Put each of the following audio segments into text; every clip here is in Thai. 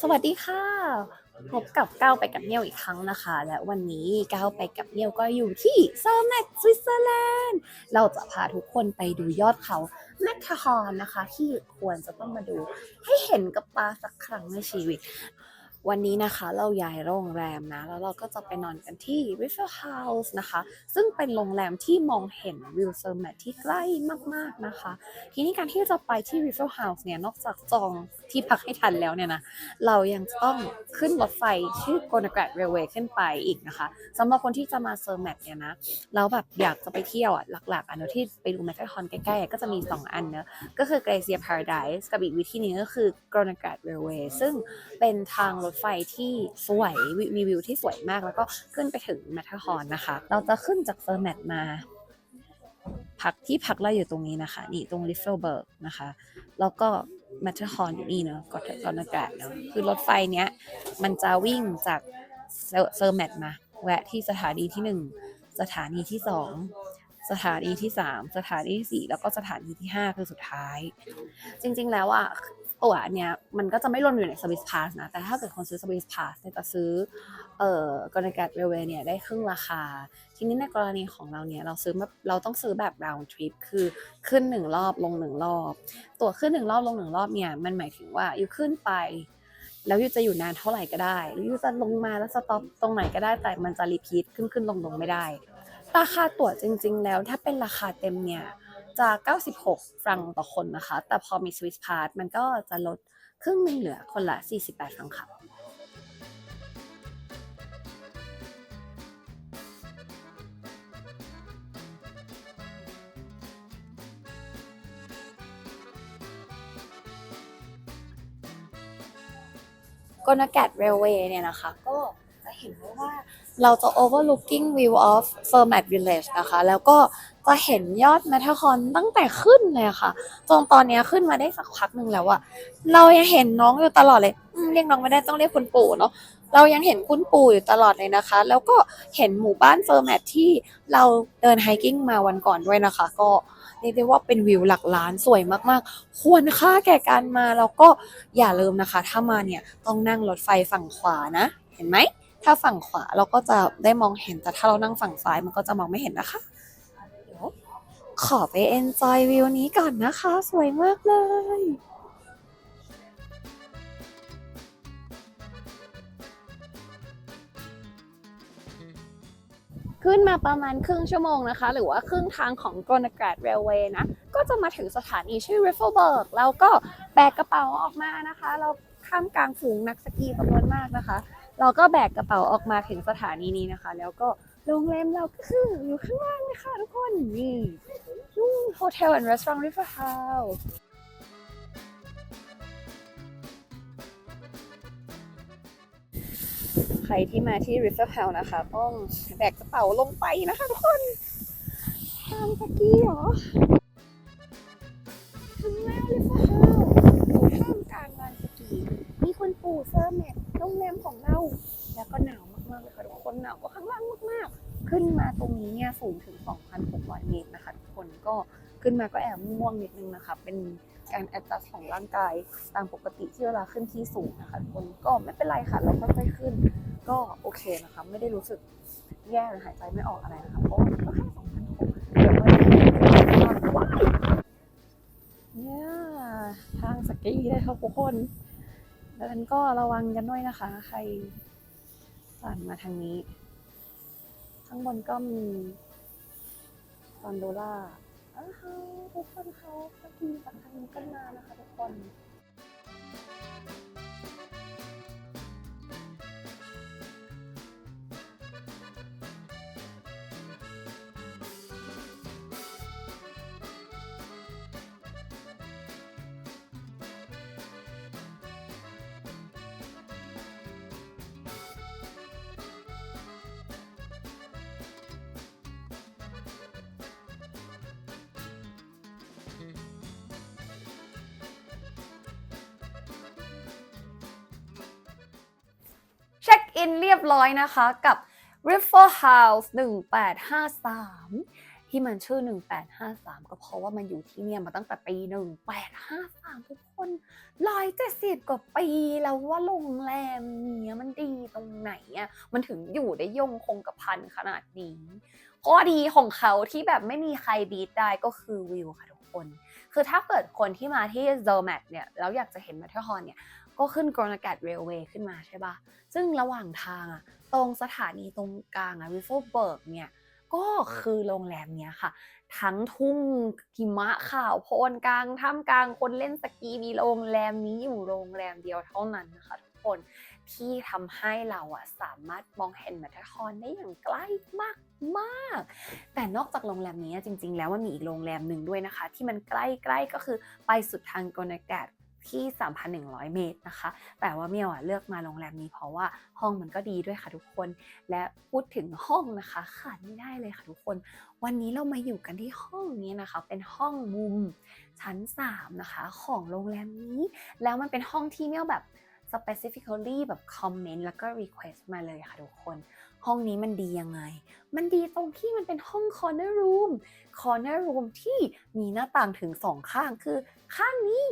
สวัสดีค่ะ พบกับก้าวไปกับเนียวอีกครั้งนะคะ และวันนี้ก้าวไปกับเนียวก็อยู่ที่เซอร์แมกสวิตเซอร์แลนด์เราจะพาทุกคนไปดูยอดเขาแมททฮอนนะคะ ที่ควรจะต้องมาดูให้เห็นกับตาสักครั้งในชีวิต วันนี้นะคะเราย้ายโรงแรมนะ แล้วเราก็จะไปนอนกันที่ River House นะคะ ซึ่งเป็นโรงแรมที่มองเห็นวิวเซอร์แมทที่ใกล้มากๆนะคะ ทีนี้การที่จะไปที่ River House เนี่ยนอกจากจองที่พักให้ทันแล้วเนี่ยนะ เรายังต้องขึ้นรถไฟชื่อ g o n a g r a d Railway ขึ้นไปอีกนะคะสำหรับคนที่จะมาเซอร์แมทเนี่ยนะแล้วแบบอยากจะไปเที่ยวอะหลักๆอันนที่ไปดูแมทเทคอนใกล้ๆก็จะมี 2 อันเนอะก็คือ Glacier Paradise กับอีกวิธีนึงก็คือ g o n a g r a d Railway ซึ่งเป็นทางรถถไฟที่สวยมีวิวที่สวยมาก แล้วก็ขึ้นไปถึงแมทเทอร์คอนนะคะ เราจะขึ้นจากเซอร์แมทมา พักที่พักเราอยู่ตรงนี้นะคะ นี่ตรงลิฟเฟลเบิร์กนะคะ แล้วก็แมทเทอร์ฮอนอยู่นี่เนอะกอทกอนอากาศเนอะคือรถไฟเนี้ยมันจะวิ่งจากเซอร์เซอร์แมทมา แวะที่สถานีที่หนึ่งสถานีที่สองสถานีที่สามสถานีที่สี่แล้วก็สถานีที่ห้าคือสุดท้าย จริงๆแล้วอะ ตั๋วเนี้ยมันก็จะไม่รวมอยู่ในสวิสพาสนะ แต่ถ้าเกิดคนซื้อสวิสพาสเนี่ยจะซื้อเอ่อกรณีการเรลเวย์เนี่ยได้ครึ่งราคา ทีนี้ในกรณีของเราเนี่ยเราซื้อแบบเราต้องซื้อแบบ round trip คือขึ้นหนึ่งรอบลงหนึ่งรอบ ตั๋วขึ้นหนึ่งรอบลงหนึ่งรอบเนี่ยมันหมายถึงว่าอยู่ขึ้นไปแล้วยูจะอยู่นานเท่าไหร่ก็ได้หรือยูจะลงมาแล้วสต็อปตรงไหนก็ได้ แต่มันจะรีพีทขึ้นขึ้นลงลงไม่ได้ ราคาตั๋วจริง ๆ แล้วถ้าเป็นราคาเต็มเนี่ย จะ 96 ฟรังต่อคนนะคะ แต่พอมี Swiss Pass มันก็จะลดครึ่งหนึงเหลือคนละ 48 ฟรังค่ะกนาแกดเรลเวย์เนี่ยนะคะ ก็จะเห็นได้ว่า เราจะ overlooking view of f e r m a t Village นะคะ แล้วก็จะเห็นยอดแมทคอนตั้งแต่ขึ้นเลยค่ะ จนตอนนี้ขึ้นมาได้สักพักหนึ่งแล้วอะเรายังเห็นน้องอยู่ตลอดเลยเรียกน้องไม่ได้ต้องเรียกคุณปู่เนาะ เรายังเห็นคุณปู่อยู่ตลอดเลยนะคะ แล้วก็เห็นหมู่บ้านเฟอร์แมทที่เราเดินไฮกิ้งมาวันก่อนด้วยนะคะ ก็เรียกได้ว่าเป็นวิวหลักล้านสวยมากๆ ควรค่าแก่การมาแล้วก็อย่าลืมนะคะ ถ้ามาเนี่ยต้องนั่งรถไฟฝั่งขวานะ เห็นไหม ถ้าฝั่งขวาเราก็จะได้มองเห็น แต่ถ้าเรานั่งฝั่งซ้ายมันก็จะมองไม่เห็นนะคะเดี๋ยวขอไปเอนจอยวิวนี้ก่อนนะคะ สวยมากเลยขึ้นมาประมาณครึ่งชั่วโมงนะคะ หรือว่าครึ่งทางของ g o n a g r a d Railway นะ ก็จะมาถึงสถานีชื่อ Riffelberg แล้วก็แบกกระเป๋าออกมานะคะ เราข้ามกลางฝูงนักสกีจำนวนมากนะคะ เราก็แบกกระเป๋าออกมาถึงสถานีนี้นะคะ แล้วก็โรงแรมเราก็คืออยู่ข้างล่างเลยค่ะทุกคนนี่นู่น Hotel and Restaurant River House ใครที่มาที่ River House นะคะ ต้องแบกกระเป๋าลงไปนะคะทุกคนทางสกีเหรอ ก็ขึ้นมาก็แอบง่วงนิดนึงนะคะ เป็นการแอดจัสของร่างกายตามปกติที่เวลาขึ้นที่สูงนะคะคนก็ไม่เป็นไรค่ะเราค่อยๆขึ้น ก็โอเคนะคะ ไม่ได้รู้สึกแย่หรือหายใจไม่ออกอะไรนะคะเพราะว่ามันก็แค่2,600เดี๋ยวมันจะว้ายเนี่ยทางสกีเลยค่ะทุกคนดังนั้นก็ระวังกันด้วยนะคะ ใครผ่านมาทางนี้ ข้างบนก็มีคอนโดล่า เขาทุกคนเขาสกีจากทางนี้กันมานะคะทุกคน อินเรียบร้อยนะคะกับ River House 1853 ที่มันชื่อ 1853 ก็เพราะว่ามันอยู่ที่เนี่ยมาตั้งแต่ปี 1853 ทุกคน 170 กว่าปีแล้วว่าโรงแรมเนี้ยมันดีตรงไหนอะมันถึงอยู่ได้ยงคงกระพันขนาดนี้ข้อดีของเขาที่แบบไม่มีใครบีทได้ก็คือวิวค่ะทุกคน คือถ้าเกิดคนที่มาที่เซอร์แมทเนี่ยแล้วอยากจะเห็นแมทเทอร์ฮอนเนี่ย ก็ขึ้นกรนากาศเรลเวย์ขึ้นมาใช่ปะซึ่งระหว่างทางอะตรงสถานีตรงกลางอะริฟเฟเบิร์กเนี่ยก็คือโรงแรมเนี้ยค่ะ ทั้งทุ่งหิมะขาวโพลนกลางท่ามกลางคนเล่นสกีมีโรงแรมนี้อยู่โรงแรมเดียวเท่านั้นนะคะทุกคนที่ทำให้เราอะสามารถมองเห็นมททอร์ฮอนได้อย่างใกล้มากมากแต่นอกจากโรงแรมนี้จริง ๆ แล้วมันมีอีกโรงแรมหนึ่งด้วยนะคะ ที่มันใกล้ๆก็คือไปสุดทางกรนากาศ ที่ 3,100 เมตรนะคะ แต่ว่าเมียวอะเลือกมาโรงแรมนี้เพราะว่าห้องมันก็ดีด้วยค่ะทุกคน และพูดถึงห้องนะคะขาดไม่ได้เลยค่ะทุกคน วันนี้เรามาอยู่กันที่ห้องนี้นะคะ เป็นห้องมุมชั้น 3 นะคะ ของโรงแรมนี้ แล้วมันเป็นห้องที่เมียวแบบ specifically แบบ comment แล้วก็ request มาเลยค่ะทุกคน ห้องนี้มันดียังไง มันดีตรงที่มันเป็นห้อง corner room corner room ที่มีหน้าต่างถึงสองข้างคือข้างนี้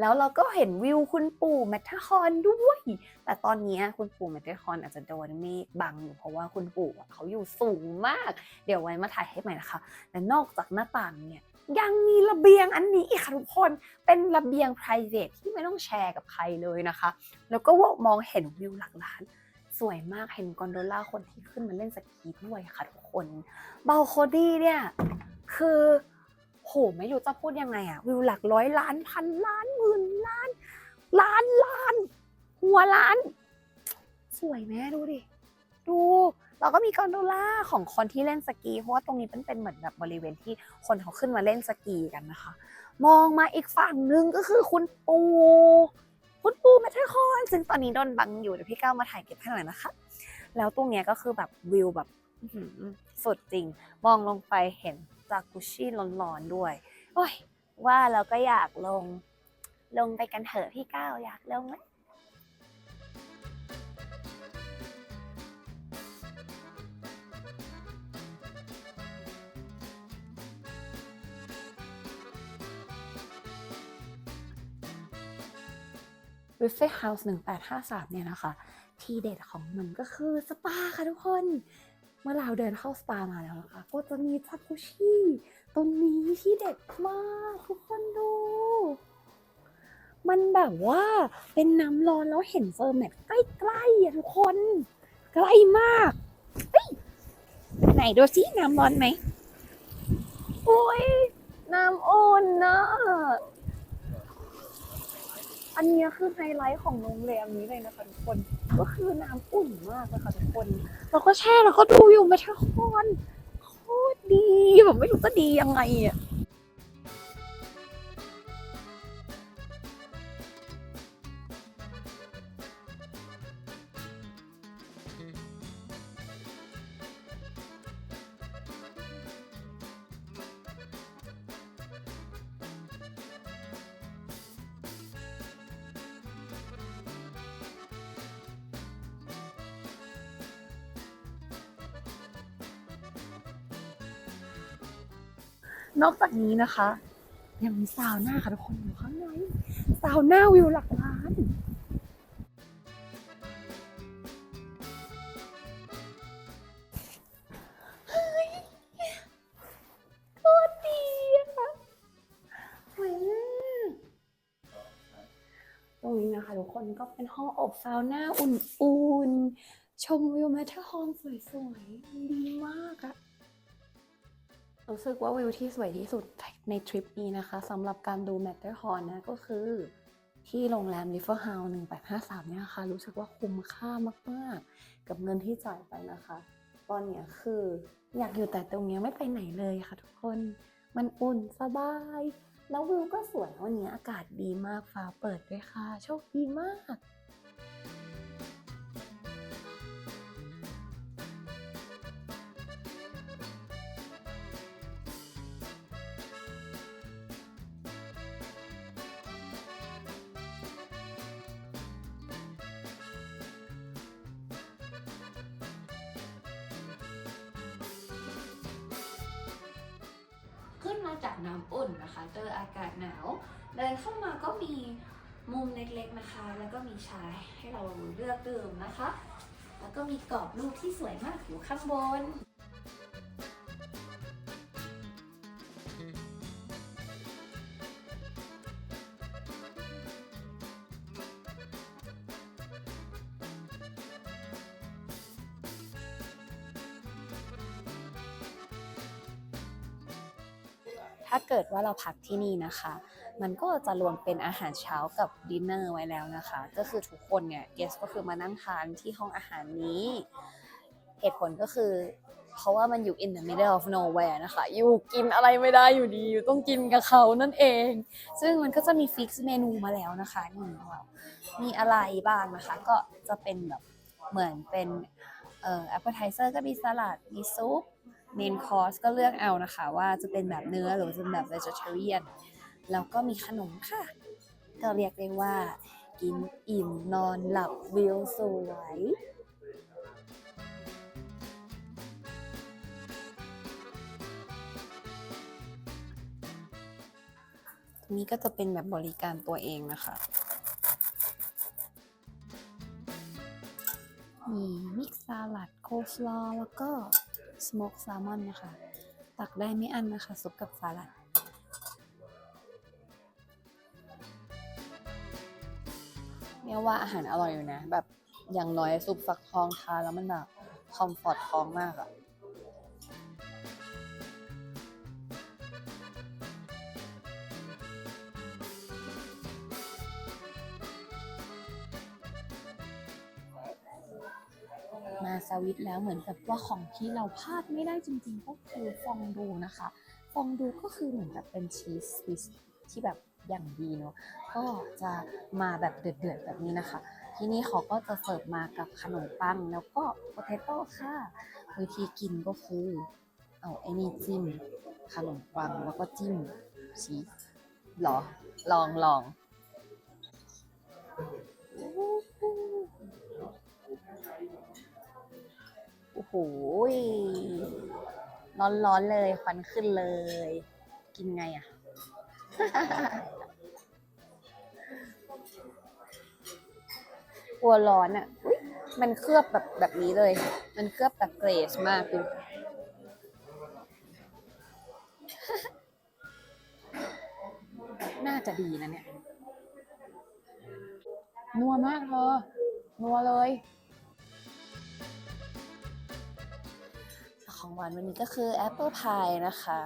แล้วเราก็เห็นวิวคุณปู่แมทเทอร์ฮอนด้วย แต่ตอนนี้คุณปู่แมทเทอร์ฮอนอาจจะโดนเมฆบังอยู่เพราะว่าคุณปู่เขาอยู่สูงมาก เดี๋ยวไว้มาถ่ายให้ใหม่นะคะและนอกจากหน้าต่างเนี่ยยังมีระเบียงอันนี้อีกค่ะทุกคน เป็นระเบียง p r i v a t ที่ไม่ต้องแชร์กับใครเลยนะคะ แล้วก็มองเห็นวิวหลักล้าน สวยมากเห็นกอนโดล่าคนที่ขึ้นมาเล่นสกีด้วยค่ะทุกคน บาลโคดี้เนี่ยคือ โหไม่รู้จะพูดยังไงอะวิวหลักร้อยล้านพันล้านหมื่นล้าน ล้านล้าน หัวล้าน สวยไหมดูดิ ดูเราก็มีกอนโดล่าของคนที่เล่นสกี เพราะว่าตรงนี้เป็นเป็นเหมือนแบบบริเวณที่คนเขาขึ้นมาเล่นสกีกันนะคะ มองมาอีกฝั่งนึงก็คือคุณปู คุณปูแมทเทอร์คอนซึ่งตอนนี้โดนบังอยู่เดี๋ยวพี่ก้าวมาถ่ายเก็บให้หน่อยนะคะ แล้วตรงเนี้ยก็คือแบบวิวแบบสุดจริง มองลงไปเห็น จากุชี่ร้อนๆด้วย โอ้ย ว่าเราก็อยากลง ลงไปกันเถอะพี่ก้าวอยากลงไหม r i f f e House 1853เนี่ยนะคะ ทีเด็ดของมันก็คือสปาค่ะทุกคน มื่อเราเดินเข้าสปามาแล้วนะคะก็จะมีจักุชี่ตรงนี้ที่เด็ดมากทุกคนดู มันแบบว่าเป็นน้ำร้อนแล้วเห็นเฟอร์แมทใกล้ๆอะทุกคนใกล้มากไหนดูสิน้ำร้อนไหมโอ้ยน้ำอุ่นนะอันนี้คือไฮไลท์ของโรงแรมนี้เลยนะคะทุกคน ก็คือน้ำอุ่นมากเลยค่ะทุกคนแล้วก็แช่แล้วก็ดูอยู่แมทเทอร์ฮอนโคตรดีแบบไม่รู้จะดียังไงอะ นอกจากนี้นะคะ ยังมีซาวน่าค่ะทุกคนอยู่ข้างในซาวน่าวิวหลักล้านโคตรดีอะสวยตรงนี้นะคะทุกคนก็เป็นห้องอบซาวน่าอุ่นๆ ชมวิวแมทเทอร์ฮอลสวยๆ ดีมากอะ รู้สึกว่าวิวที่สวยที่สุดในทริปนี้นะคะสำหรับการดูแมทเทอร์ฮอร์นนะก็คือที่โรงแรม River House 1853 เนี่ยนะคะรู้สึกว่าคุ้มค่ามากๆ กับเงินที่จ่ายไปนะคะ ตอนเนี้ยคืออยากอยู่แต่ตรงเนี้ยไม่ไปไหนเลยค่ะทุกคนมันอุ่นสบาย แล้ววิวก็สวยวันนี้อากาศดีมากฟ้าเปิดด้วยค่ะ โชคดีมาก น้ำอุ่นนะคะ เจออากาศหนาว เดินเข้ามาก็มีมุมเล็กๆนะคะ แล้วก็มีชายให้เราเลือกดื่มนะคะ แล้วก็มีกรอบรูปที่สวยมากอยู่ข้างบน เกิดว่าเราพักที่นี่นะคะ มันก็จะรวมเป็นอาหารเช้ากับดินเนอร์ไว้แล้วนะคะ ก็คือทุกคนเนี่ยเกสก็คือมานั่งทานที่ห้องอาหารนี้ เหตุผลก็คือ เพราะว่ามันอยู่ in the middle of nowhere นะคะ อยู่กินอะไรไม่ได้อยู่ดี อยู่ต้องกินกับเขานั่นเอง ซึ่งมันก็จะมีฟิกซ์เมนูมาแล้วนะคะนี่ว่ามีอะไรบ้างนะคะ ก็จะเป็นแบบเหมือนเป็นเอ่อ appetizer ก็มีสลัด มีซุป เมนคอร์สก็เลือกเอานะคะ ว่าจะเป็นแบบเนื้อหรือจะเป็นแบบ vegetarian แล้วก็มีขนมค่ะ ก็เรียกได้ว่า กินอิ่มนอนหลับวิวสวยนี้ก็จะเป็นแบบบริการตัวเองนะคะมีมิกซ์สลัดโคฟลอแล้วก็ สโมกแซลมอนนะคะ ตักได้ไม่อั้นนะคะ ซุปกับสลัดเนี่ยว่าอาหารอร่อยอยู่นะ แบบอย่างน้อยซุปฟักทองทานแล้วมันแบบคอมฟอร์ตท้องมากอะ สวิตแล้วเหมือนกับว่าของที่เราพลาดไม่ได้จริงๆ ก็คือฟองดูนะคะ ฟองดูก็คือเหมือนกับเป็นชีสสวิสที่แบบอย่างดีเนาะก็จะมาแบบเดือดๆแบบนี้นะคะ ที่นี่เขาก็จะเสิร์ฟมากับขนมปังแล้วก็โพเทโต้ค่ะ วิธีกินก็คือเอาไอ้นี่จิ้มขนมปังแล้วก็จิ้มชีสหรอลองลอง ร้อนๆเลยควันขึ้นเลย กินไงอะกลัวร้อนอะอุ๊ยมันเคลือบแบบแบบนี้เลย มันเคลือบแบบเกรสมากดูน่าจะดีนะเนี่ย นัวมากเธอ นัวเลย ของหวานวันนี้ก็คือแอปเปิลพายนะคะ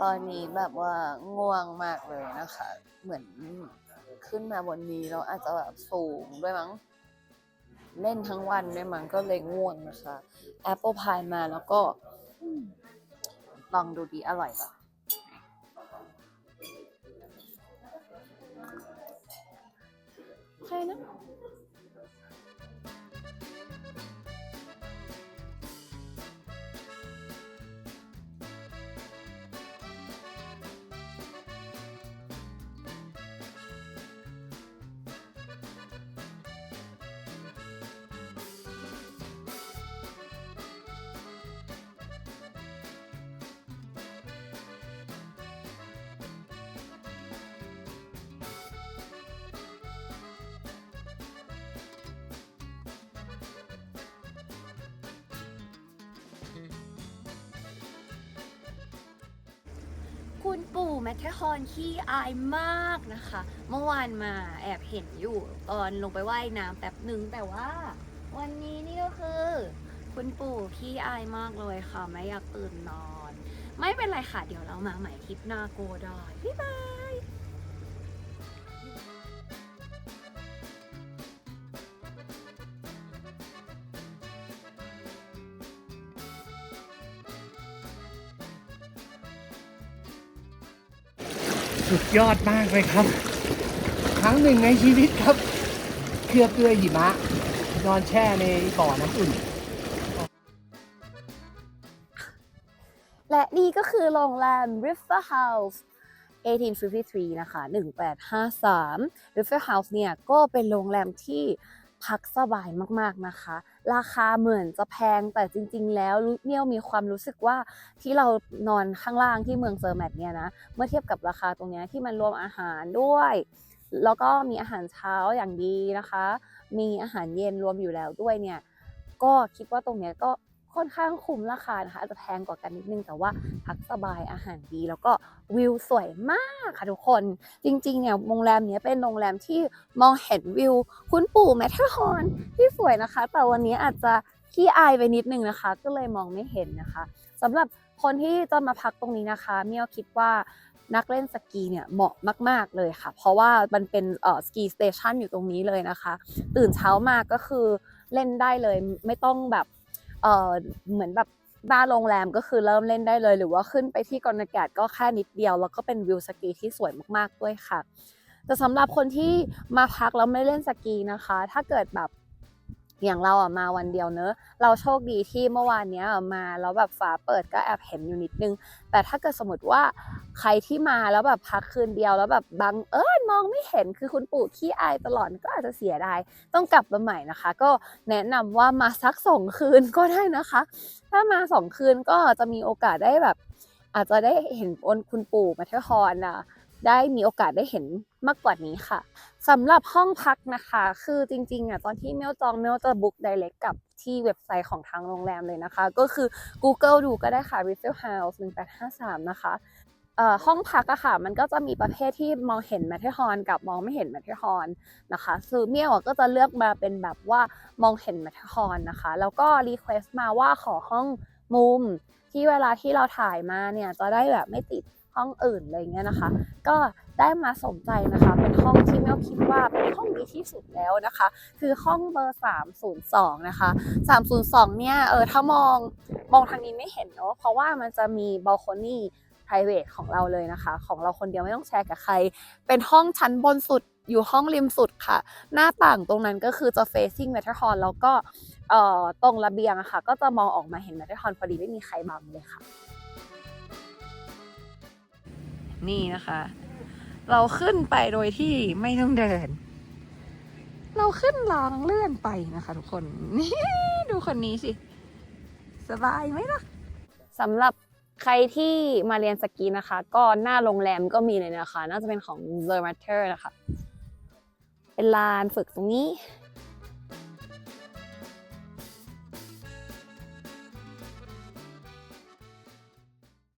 ตอนนี้แบบว่าง่วงมากเลยนะคะ เหมือนขึ้นมาบนนี้แล้วอาจจะแบบสูงด้วยมั้ง เล่นทั้งวันด้วยมั้งก็เลยง่วงนะคะแอปเปิลพายมาแล้วก็ ลองดูดีอร่อยปะใช่นะ คุณปู่แมคแคฮอนขี้อายมากนะคะ เมื่อวานมาแอบเห็นอยู่ตอนลงไปว่ายน้ำแป๊บหนึ่งแต่ว่า วันนี้นี่ก็คือ คุณปู่ขี้อายมากเลยค่ะ ไม่อยากตื่นนอน ไม่เป็นไรค่ะ เดี๋ยวเรามาใหม่ทริปหน้าโกดอยบ๊ายบาย สุดยอดมากเลยครับ ครั้งหนึ่งในชีวิตครับ เคลือบด้วยหิมะ นอนแช่ในบ่อน้ำอุ่น และนี่ก็คือโรงแรม River House 1853 นะคะ 1853 River House เนี่ยก็เป็นโรงแรมที่ พักสบายมากๆนะคะ ราคาเหมือนจะแพงแต่จริง ๆ แล้วเนี่ยมีความรู้สึกว่าที่เรานอนข้างล่างที่เมืองเซอร์แมทเนี่ยนะเมื่อเทียบกับราคาตรงเนี้ยที่มันรวมอาหารด้วย แล้วก็มีอาหารเช้าอย่างดีนะคะ มีอาหารเย็นรวมอยู่แล้วด้วยเนี่ยก็คิดว่าตรงเนี้ยก็ ค่อนข้างคุ้มราคานะคะอาจจะแพงกว่ากันนิดนึงแต่ว่าพักสบายอาหารดี แล้วก็วิวสวยมากค่ะทุกคนจริงๆเนี่ยโรงแรมเนี้ยเป็นโรงแรมที่มองเห็นวิว คุณปู่แมทเทอร์ฮอนที่สวยนะคะ แต่วันนี้อาจจะขี้อายไปนิดนึงนะคะ ก็เลยมองไม่เห็นนะคะสำหรับคนที่จะมาพักตรงนี้นะคะเมียวคิดว่านักเล่นสกีเนี่ยเหมาะมาก ๆเลยค่ะ เพราะว่ามันเป็นเอ่อสกีสเตชันอยู่ตรงนี้เลยนะคะ ตื่นเช้ามาก็คือเล่นได้เลยไม่ต้องแบบ เออเหมือนแบบบ้านโรงแรมก็คือเริ่มเล่นได้เลย หรือว่าขึ้นไปที่กรนากาศก็แค่นิดเดียว แล้วก็เป็นวิวสกีที่สวยมากๆด้วยค่ะแต่สำหรับคนที่มาพักแล้วไม่เล่นสกีนะคะ ถ้าเกิดแบบ อย่างเราอะมาวันเดียวเนอะ เราโชคดีที่เมื่อวานเนี้ยมาแล้วแบบฟ้าเปิดก็แอบเห็นอยู่นิดนึง แต่ถ้าเกิดสมมติว่าใครที่มาแล้วแบบพักคืนเดียวแล้วแบบบังเอิญมองไม่เห็นคือคุณปู่ขี้อายตลอดก็อาจจะเสียดายต้องกลับมาใหม่นะคะ ก็แนะนำว่ามาสักสองคืนก็ได้นะคะ ถ้ามาสองคืนก็จะมีโอกาสได้แบบ อาจจะได้เห็นอนคุณปู่มาเทอร์ฮอนอะได้มีโอกาสได้เห็นมากกว่านี้ค่ะ สำหรับห้องพักนะคะ คือจริงๆอะตอนที่เมลจองเมลจะบุ๊กไดเรกกับที่เว็บไซต์ของทางโรงแรมเลยนะคะ ก็คือ Google ดูก็ได้ค่ะ r i f f l House 1853 นะคะห้องพักอะค่ะ มันก็จะมีประเภทที่มองเห็นแมทเทอร์ฮอนกับมองไม่เห็นแมทเทอร์ฮอนนะคะคือเมียวก็จะเลือกมาเป็นแบบว่ามองเห็นแมทเทอร์ฮอนนะคะ แล้วก็รีเควสต์มาว่าขอห้องมุมที่เวลาที่เราถ่ายมาเนี่ยจะได้แบบไม่ติดห้องอื่นอะไรเงี้ยนะคะ ก็ ได้มาสมใจนะคะ เป็นห้องที่เมลคิดว่าเป็นห้องดีที่สุดแล้วนะคะ คือห้องเบอร์ 302 นะคะ 302 เนี่ยเออถ้ามองมองทางนี้ไม่เห็นเนาะเพราะว่ามันจะมีบ a l ค o n y private ของเราเลยนะคะ ของเราคนเดียวไม่ต้องแชร์กับใคร เป็นห้องชั้นบนสุดอยู่ห้องริมสุดค่ะ หน้าต่างตรงนั้นก็คือจะ facing m a t t e r h o r n แล้วก็เอ่อตรงระเบียงอะค่ะ ก็จะมองออกมาเห็น m a t t e r h o r n พอดีไม่มีใครบังเลยค่ะ นี่นะคะ เราขึ้นไปโดยที่ไม่ต้องเดิน เราขึ้นรางเลื่อนไปนะคะทุกคน นี่ดูคนนี้สิ สบายไหมล่ะสำหรับใครที่มาเรียนสกีนะคะ ก็หน้าโรงแรมก็มีเลยนะคะ น่าจะเป็นของ The Matter นะคะ เป็นลานฝึกตรงนี้